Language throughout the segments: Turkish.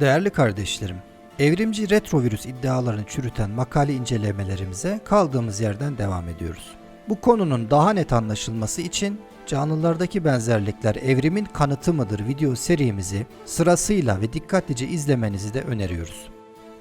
Değerli kardeşlerim, evrimci retrovirüs iddialarını çürüten makale incelemelerimize kaldığımız yerden devam ediyoruz. Bu konunun daha net anlaşılması için canlılardaki benzerlikler evrimin kanıtı mıdır video serimizi sırasıyla ve dikkatlice izlemenizi de öneriyoruz.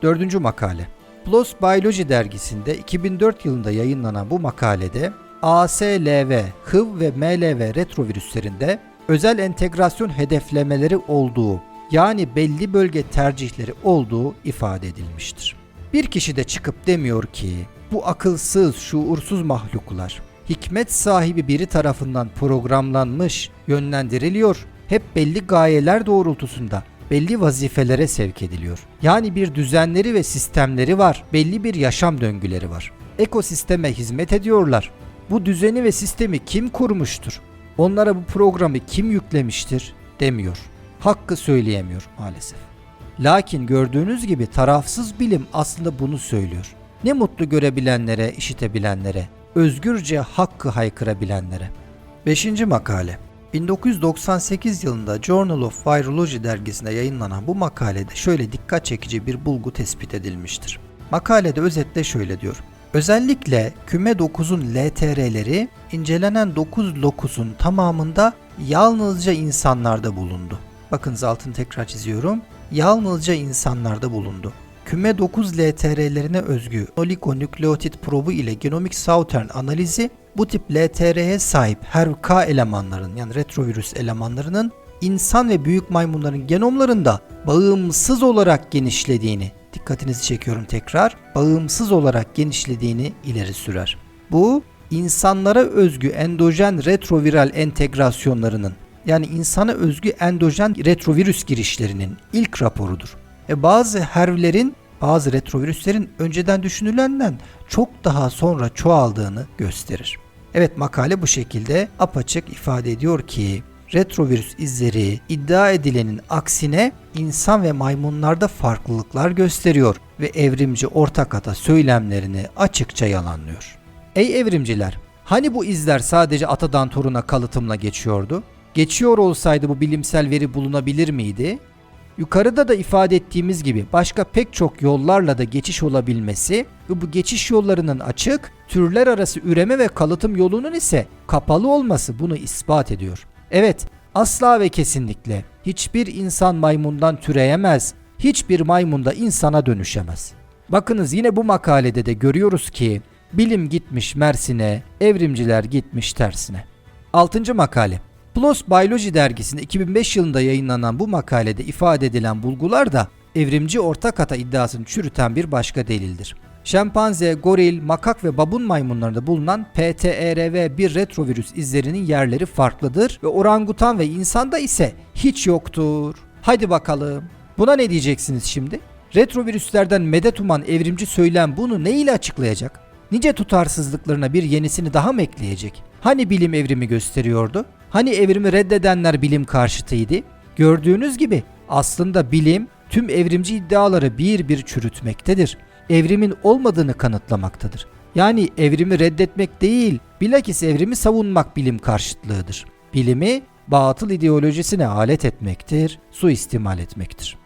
Dördüncü makale. PLOS Biology dergisinde 2004 yılında yayınlanan bu makalede ASLV, HIV ve MLV retrovirüslerinde özel entegrasyon hedeflemeleri olduğu yani belli bölge tercihleri olduğu ifade edilmiştir. Bir kişi de çıkıp demiyor ki bu akılsız, şuursuz mahluklar hikmet sahibi biri tarafından programlanmış, yönlendiriliyor, hep belli gayeler doğrultusunda belli vazifelere sevk ediliyor. Yani bir düzenleri ve sistemleri var, belli bir yaşam döngüleri var. Ekosisteme hizmet ediyorlar. Bu düzeni ve sistemi kim kurmuştur? Onlara bu programı kim yüklemiştir demiyor. Hakkı söyleyemiyor maalesef. Lakin gördüğünüz gibi tarafsız bilim aslında bunu söylüyor. Ne mutlu görebilenlere, işitebilenlere, özgürce hakkı haykırabilenlere. 5. makale 1998 yılında Journal of Virology dergisinde yayınlanan bu makalede şöyle dikkat çekici bir bulgu tespit edilmiştir. Makalede özetle şöyle diyor. Özellikle küme 9'un LTR'leri incelenen 9 lokusun tamamında yalnızca insanlarda bulundu. Bakınız altını tekrar çiziyorum. Yalnızca insanlarda bulundu. Küme 9 LTR'lerine özgü oligonükleotit probu ile genomik Southern analizi bu tip LTR'ye sahip her K elemanların yani retrovirüs elemanlarının insan ve büyük maymunların genomlarında bağımsız olarak genişlediğini, dikkatinizi çekiyorum tekrar, bağımsız olarak genişlediğini ileri sürer. Bu insanlara özgü endojen retroviral entegrasyonlarının yani insana özgü endojen retrovirüs girişlerinin ilk raporudur. E bazı hervlerin, bazı retrovirüslerin önceden düşünülenden çok daha sonra çoğaldığını gösterir. Evet makale bu şekilde apaçık ifade ediyor ki retrovirüs izleri iddia edilenin aksine insan ve maymunlarda farklılıklar gösteriyor ve evrimci ortak ata söylemlerini açıkça yalanlıyor. Ey evrimciler, hani bu izler sadece atadan toruna kalıtımla geçiyordu? Geçiyor olsaydı bu bilimsel veri bulunabilir miydi? Yukarıda da ifade ettiğimiz gibi başka pek çok yollarla da geçiş olabilmesi ve bu geçiş yollarının açık, türler arası üreme ve kalıtım yolunun ise kapalı olması bunu ispat ediyor. Evet, asla ve kesinlikle hiçbir insan maymundan türeyemez, hiçbir maymun da insana dönüşemez. Bakınız yine bu makalede de görüyoruz ki bilim gitmiş Mersin'e, evrimciler gitmiş tersine. 6. makale PLOS Biology dergisinde 2005 yılında yayınlanan bu makalede ifade edilen bulgular da evrimci ortak hata iddiasını çürüten bir başka delildir. Şempanze, goril, makak ve babun maymunlarında bulunan PTRV1 retrovirüs izlerinin yerleri farklıdır ve orangutan ve insanda ise hiç yoktur. Haydi bakalım. Buna ne diyeceksiniz şimdi? Retrovirüslerden medet uman evrimci söylem bunu ne ile açıklayacak? Nice tutarsızlıklarına bir yenisini daha mı ekleyecek? Hani bilim evrimi gösteriyordu? Hani evrimi reddedenler bilim karşıtıydı? Gördüğünüz gibi aslında bilim tüm evrimci iddiaları bir bir çürütmektedir. Evrimin olmadığını kanıtlamaktadır. Yani evrimi reddetmek değil, bilakis evrimi savunmak bilim karşıtlığıdır. Bilimi batıl ideolojisine alet etmektir, suistimal etmektir.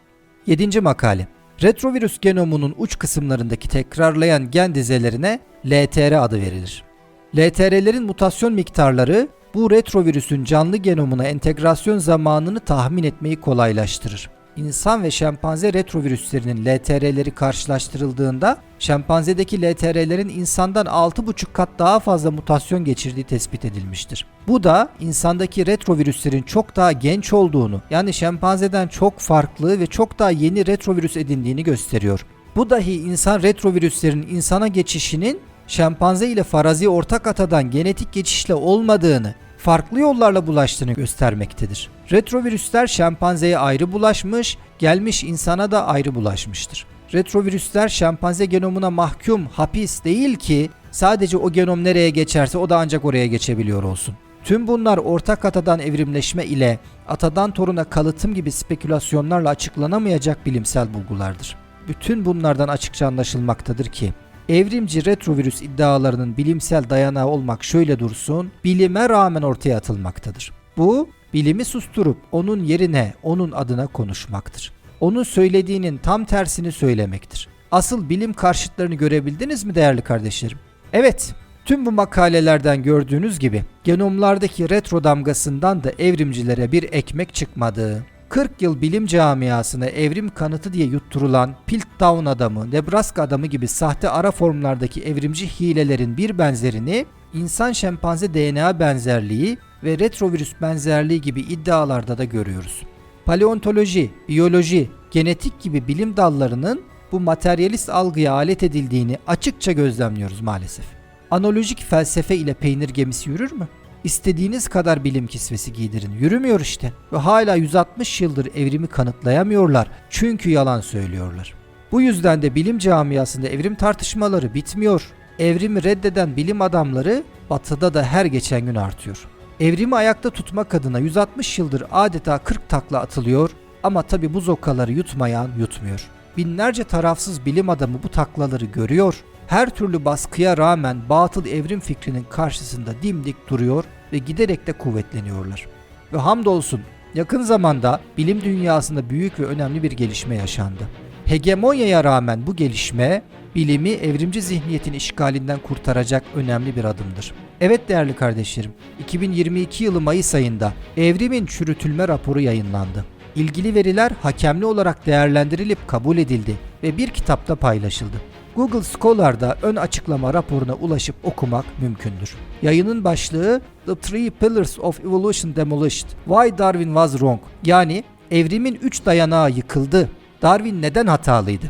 7. makale Retrovirüs genomunun uç kısımlarındaki tekrarlayan gen dizelerine LTR adı verilir. LTR'lerin mutasyon miktarları bu retrovirüsün canlı genomuna entegrasyon zamanını tahmin etmeyi kolaylaştırır. İnsan ve şempanze retrovirüslerinin LTR'leri karşılaştırıldığında şempanzedeki LTR'lerin insandan 6,5 kat daha fazla mutasyon geçirdiği tespit edilmiştir. Bu da insandaki retrovirüslerin çok daha genç olduğunu yani şempanzeden çok farklı ve çok daha yeni retrovirüs edindiğini gösteriyor. Bu dahi insan retrovirüslerin insana geçişinin şempanze ile farazi ortak atadan genetik geçişle olmadığını, farklı yollarla bulaştığını göstermektedir. Retrovirüsler şempanzeye ayrı bulaşmış, gelmiş insana da ayrı bulaşmıştır. Retrovirüsler şempanze genomuna mahkum, hapis değil ki sadece o genom nereye geçerse o da ancak oraya geçebiliyor olsun. Tüm bunlar ortak atadan evrimleşme ile atadan toruna kalıtım gibi spekülasyonlarla açıklanamayacak bilimsel bulgulardır. Bütün bunlardan açıkça anlaşılmaktadır ki Evrimci retrovirüs iddialarının bilimsel dayanağı olmak şöyle dursun, bilime rağmen ortaya atılmaktadır. Bu, bilimi susturup onun yerine, onun adına konuşmaktır. onun söylediğinin tam tersini söylemektir. Asıl bilim karşıtlarını görebildiniz mi değerli kardeşlerim? Evet, tüm bu makalelerden gördüğünüz gibi genomlardaki retro damgasından da evrimcilere bir ekmek çıkmadı. 40 yıl bilim camiasına evrim kanıtı diye yutturulan Piltdown adamı, Nebraska adamı gibi sahte ara formlardaki evrimci hilelerin bir benzerini insan şempanze DNA benzerliği ve retrovirüs benzerliği gibi iddialarda da görüyoruz. Paleontoloji, biyoloji, genetik gibi bilim dallarının bu materyalist algıya alet edildiğini açıkça gözlemliyoruz maalesef. Analojik felsefe ile peynir gemisi yürür mü? İstediğiniz kadar bilim kisvesi giydirin. Yürümüyor işte. Ve hala 160 yıldır evrimi kanıtlayamıyorlar. Çünkü yalan söylüyorlar. Bu yüzden de bilim camiasında evrim tartışmaları bitmiyor. Evrimi reddeden bilim adamları batıda da her geçen gün artıyor. Evrimi ayakta tutmak adına 160 yıldır adeta 40 takla atılıyor ama tabi bu zokkaları yutmayan yutmuyor. Binlerce tarafsız bilim adamı bu taklaları görüyor. Her türlü baskıya rağmen batıl evrim fikrinin karşısında dimdik duruyor ve giderek de kuvvetleniyorlar. Ve hamdolsun yakın zamanda bilim dünyasında büyük ve önemli bir gelişme yaşandı. Hegemonyaya rağmen bu gelişme bilimi evrimci zihniyetin işgalinden kurtaracak önemli bir adımdır. Evet değerli kardeşlerim, 2022 yılı Mayıs ayında evrimin çürütülme raporu yayınlandı. İlgili veriler hakemli olarak değerlendirilip kabul edildi ve bir kitapta paylaşıldı. Google Scholar'da ön açıklama raporuna ulaşıp okumak mümkündür. Yayının başlığı The Three Pillars of Evolution Demolished. Why Darwin Was Wrong? Yani evrimin 3 dayanağı yıkıldı. Darwin neden hatalıydı?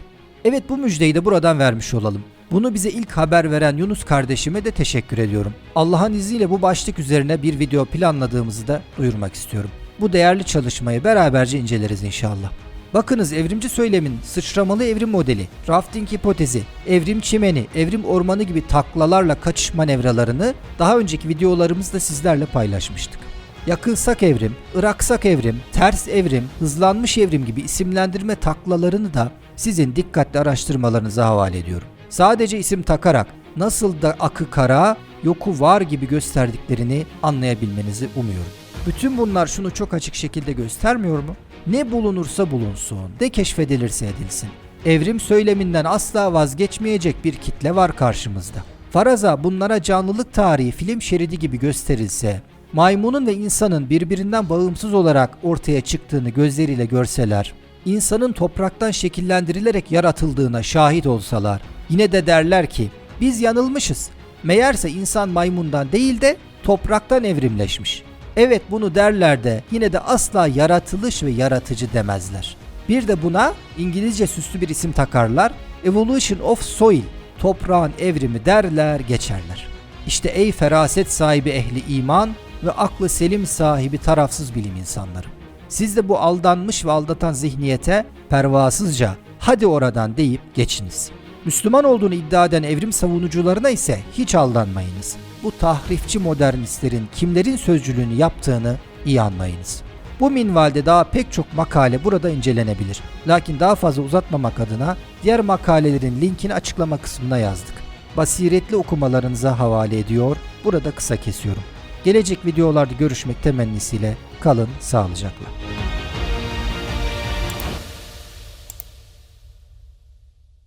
Evet bu müjdeyi de buradan vermiş olalım. Bunu bize ilk haber veren Yunus kardeşime de teşekkür ediyorum. Allah'ın izniyle bu başlık üzerine bir video planladığımızı da duyurmak istiyorum. Bu değerli çalışmayı beraberce inceleriz inşallah. Bakınız evrimci söylemin sıçramalı evrim modeli, rafting hipotezi, evrim çimeni, evrim ormanı gibi taklalarla kaçış manevralarını daha önceki videolarımızda sizlerle paylaşmıştık. Yakılsak evrim, ıraksak evrim, ters evrim, hızlanmış evrim gibi isimlendirme taklalarını da sizin dikkatli araştırmalarınıza havale ediyorum. Sadece isim takarak nasıl da akı kara, yoku var gibi gösterdiklerini anlayabilmenizi umuyorum. Bütün bunlar şunu çok açık şekilde göstermiyor mu? Ne bulunursa bulunsun, ne keşfedilirse edilsin. Evrim söyleminden asla vazgeçmeyecek bir kitle var karşımızda. Faraza bunlara canlılık tarihi film şeridi gibi gösterilse, maymunun ve insanın birbirinden bağımsız olarak ortaya çıktığını gözleriyle görseler, insanın topraktan şekillendirilerek yaratıldığına şahit olsalar, yine de derler ki biz yanılmışız. Meğerse insan maymundan değil de topraktan evrimleşmiş. Evet bunu derler de yine de asla yaratılış ve yaratıcı demezler. Bir de buna İngilizce süslü bir isim takarlar. Evolution of Soil, toprağın evrimi derler geçerler. İşte ey feraset sahibi ehli iman ve aklı selim sahibi tarafsız bilim insanları. Siz de bu aldanmış ve aldatan zihniyete pervasızca hadi oradan deyip geçiniz. Müslüman olduğunu iddia eden evrim savunucularına ise hiç aldanmayınız. Bu tahrifçi modernistlerin kimlerin sözcülüğünü yaptığını iyi anlayınız. Bu minvalde daha pek çok makale burada incelenebilir. Lakin daha fazla uzatmamak adına diğer makalelerin linkini açıklama kısmına yazdık. Basiretli okumalarınıza havale ediyor, burada kısa kesiyorum. Gelecek videolarda görüşmek temennisiyle kalın sağlıcakla.